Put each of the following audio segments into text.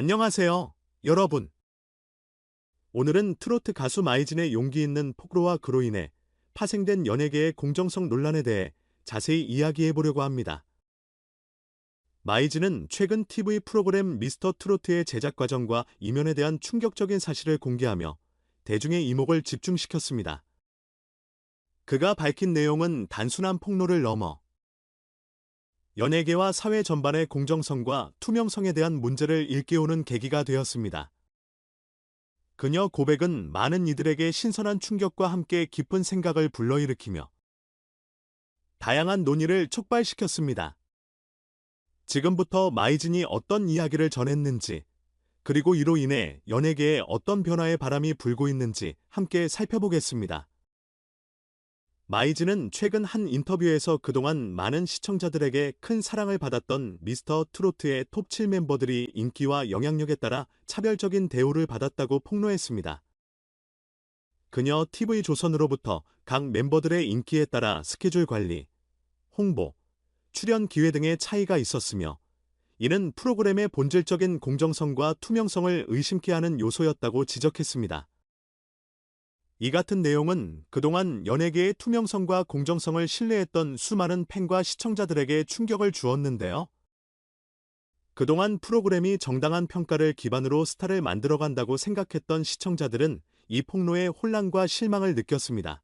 안녕하세요, 여러분. 오늘은 트로트 가수 마이진의 용기 있는 폭로와 그로 인해 파생된 연예계의 공정성 논란에 대해 자세히 이야기해 보려고 합니다. 마이진은 최근 TV 프로그램 미스터 트로트의 제작 과정과 이면에 대한 충격적인 사실을 공개하며 대중의 이목을 집중시켰습니다. 그가 밝힌 내용은 단순한 폭로를 넘어 연예계와 사회 전반의 공정성과 투명성에 대한 문제를 일깨우는 계기가 되었습니다. 그녀 고백은 많은 이들에게 신선한 충격과 함께 깊은 생각을 불러일으키며 다양한 논의를 촉발시켰습니다. 지금부터 마이진이 어떤 이야기를 전했는지, 그리고 이로 인해 연예계에 어떤 변화의 바람이 불고 있는지 함께 살펴보겠습니다. 마이즈는 최근 한 인터뷰에서 그동안 많은 시청자들에게 큰 사랑을 받았던 미스터 트로트의 톱7 멤버들이 인기와 영향력에 따라 차별적인 대우를 받았다고 폭로했습니다. 그녀 TV조선으로부터 각 멤버들의 인기에 따라 스케줄 관리, 홍보, 출연 기회 등의 차이가 있었으며 이는 프로그램의 본질적인 공정성과 투명성을 의심케 하는 요소였다고 지적했습니다. 이 같은 내용은 그동안 연예계의 투명성과 공정성을 신뢰했던 수많은 팬과 시청자들에게 충격을 주었는데요. 그동안 프로그램이 정당한 평가를 기반으로 스타를 만들어간다고 생각했던 시청자들은 이 폭로에 혼란과 실망을 느꼈습니다.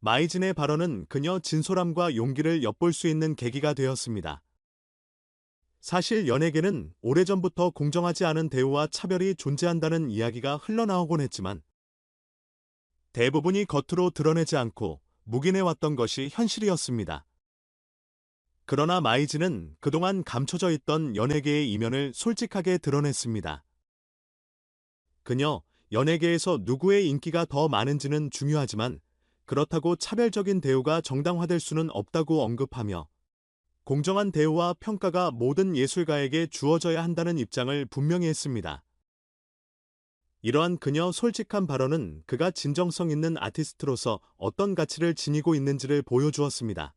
마이진의 발언은 그녀 진솔함과 용기를 엿볼 수 있는 계기가 되었습니다. 사실 연예계는 오래전부터 공정하지 않은 대우와 차별이 존재한다는 이야기가 흘러나오곤 했지만 대부분이 겉으로 드러내지 않고 묵인해왔던 것이 현실이었습니다. 그러나 마이즈는 그동안 감춰져 있던 연예계의 이면을 솔직하게 드러냈습니다. 그녀 연예계에서 누구의 인기가 더 많은지는 중요하지만 그렇다고 차별적인 대우가 정당화될 수는 없다고 언급하며 공정한 대우와 평가가 모든 예술가에게 주어져야 한다는 입장을 분명히 했습니다. 이러한 그녀 솔직한 발언은 그가 진정성 있는 아티스트로서 어떤 가치를 지니고 있는지를 보여주었습니다.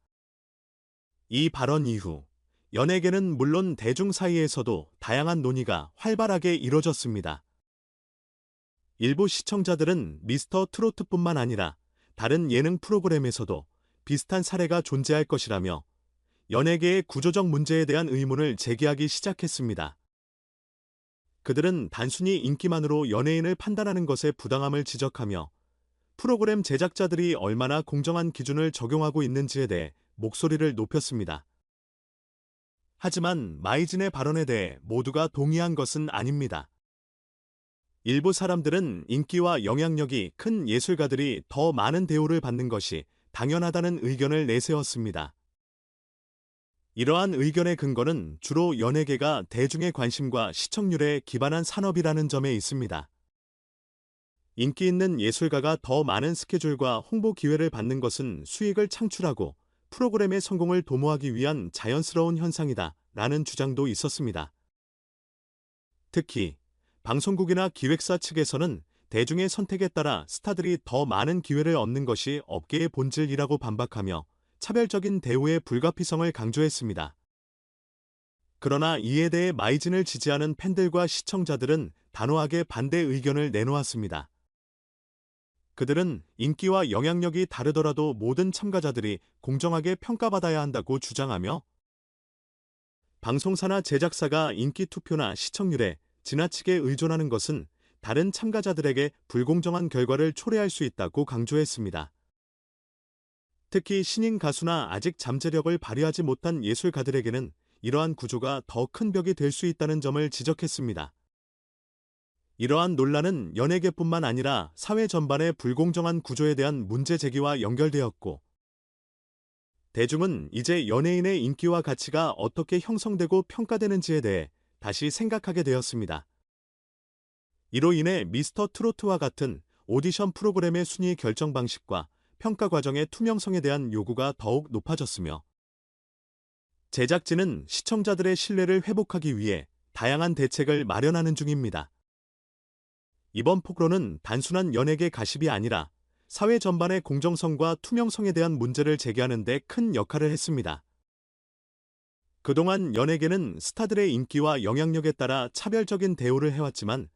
이 발언 이후 연예계는 물론 대중 사이에서도 다양한 논의가 활발하게 이뤄졌습니다. 일부 시청자들은 미스터 트로트뿐만 아니라 다른 예능 프로그램에서도 비슷한 사례가 존재할 것이라며 연예계의 구조적 문제에 대한 의문을 제기하기 시작했습니다. 그들은 단순히 인기만으로 연예인을 판단하는 것에 부당함을 지적하며 프로그램 제작자들이 얼마나 공정한 기준을 적용하고 있는지에 대해 목소리를 높였습니다. 하지만 마이진의 발언에 대해 모두가 동의한 것은 아닙니다. 일부 사람들은 인기와 영향력이 큰 예술가들이 더 많은 대우를 받는 것이 당연하다는 의견을 내세웠습니다. 이러한 의견의 근거는 주로 연예계가 대중의 관심과 시청률에 기반한 산업이라는 점에 있습니다. 인기 있는 예술가가 더 많은 스케줄과 홍보 기회를 받는 것은 수익을 창출하고 프로그램의 성공을 도모하기 위한 자연스러운 현상이다 라는 주장도 있었습니다. 특히 방송국이나 기획사 측에서는 대중의 선택에 따라 스타들이 더 많은 기회를 얻는 것이 업계의 본질이라고 반박하며 차별적인 대우의 불가피성을 강조했습니다. 그러나 이에 대해 마이진을 지지하는 팬들과 시청자들은 단호하게 반대 의견을 내놓았습니다. 그들은 인기와 영향력이 다르더라도 모든 참가자들이 공정하게 평가받아야 한다고 주장하며 방송사나 제작사가 인기 투표나 시청률에 지나치게 의존하는 것은 다른 참가자들에게 불공정한 결과를 초래할 수 있다고 강조했습니다. 특히 신인 가수나 아직 잠재력을 발휘하지 못한 예술가들에게는 이러한 구조가 더 큰 벽이 될 수 있다는 점을 지적했습니다. 이러한 논란은 연예계뿐만 아니라 사회 전반의 불공정한 구조에 대한 문제 제기와 연결되었고, 대중은 이제 연예인의 인기와 가치가 어떻게 형성되고 평가되는지에 대해 다시 생각하게 되었습니다. 이로 인해 미스터 트로트와 같은 오디션 프로그램의 순위 결정 방식과 평가 과정의 투명성에 대한 요구가 더욱 높아졌으며 제작진은 시청자들의 신뢰를 회복하기 위해 다양한 대책을 마련하는 중입니다. 이번 폭로는 단순한 연예계 가십이 아니라 사회 전반의 공정성과 투명성에 대한 문제를 제기하는 데 큰 역할을 했습니다. 그동안 연예계는 스타들의 인기와 영향력에 따라 차별적인 대우를 해왔지만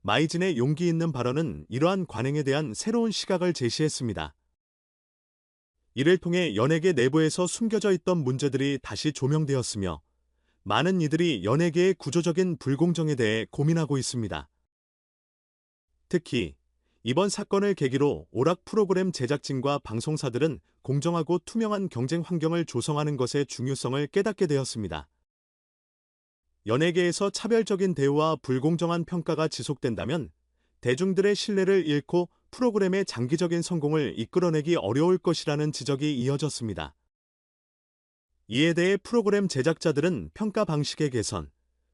마이진의 용기 있는 발언은 이러한 관행에 대한 새로운 시각을 제시했습니다. 이를 통해 연예계 내부에서 숨겨져 있던 문제들이 다시 조명되었으며 많은 이들이 연예계의 구조적인 불공정에 대해 고민하고 있습니다. 특히 이번 사건을 계기로 오락 프로그램 제작진과 방송사들은 공정하고 투명한 경쟁 환경을 조성하는 것의 중요성을 깨닫게 되었습니다. 연예계에서 차별적인 대우와 불공정한 평가가 지속된다면 대중들의 신뢰를 잃고 프로그램의 장기적인 성공을 이끌어내기 어려울 것이라는 지적이 이어졌습니다. 이에 대해 프로그램 제작자들은 평가 방식의 개선,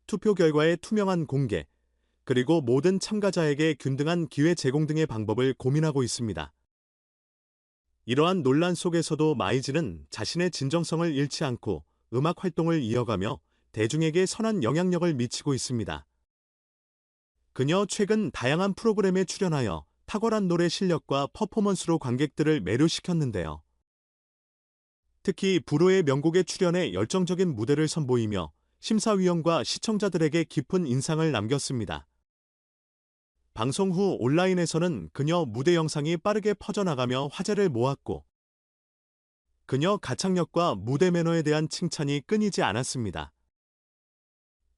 투표 결과의 투명한 공개, 그리고 모든 참가자에게 균등한 기회 제공 등의 방법을 고민하고 있습니다. 이러한 논란 속에서도 마이즈는 자신의 진정성을 잃지 않고 음악 활동을 이어가며 대중에게 선한 영향력을 미치고 있습니다. 그녀 최근 다양한 프로그램에 출연하여 탁월한 노래 실력과 퍼포먼스로 관객들을 매료시켰는데요. 특히 불후의 명곡에 출연해 열정적인 무대를 선보이며 심사위원과 시청자들에게 깊은 인상을 남겼습니다. 방송 후 온라인에서는 그녀 무대 영상이 빠르게 퍼져나가며 화제를 모았고 그녀 가창력과 무대 매너에 대한 칭찬이 끊이지 않았습니다.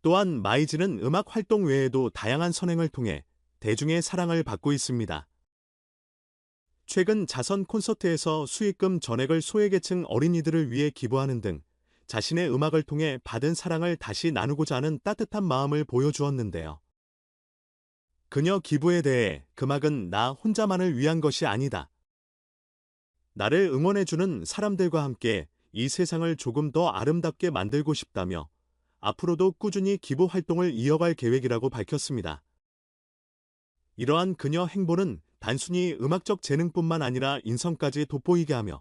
또한 마이즈는 음악 활동 외에도 다양한 선행을 통해 대중의 사랑을 받고 있습니다. 최근 자선 콘서트에서 수익금 전액을 소외계층 어린이들을 위해 기부하는 등 자신의 음악을 통해 받은 사랑을 다시 나누고자 하는 따뜻한 마음을 보여주었는데요. 그녀 기부에 대해 금악은 나 혼자만을 위한 것이 아니다. 나를 응원해주는 사람들과 함께 이 세상을 조금 더 아름답게 만들고 싶다며 앞으로도 꾸준히 기부 활동을 이어갈 계획이라고 밝혔습니다. 이러한 그녀 행보는 단순히 음악적 재능뿐만 아니라 인성까지 돋보이게 하며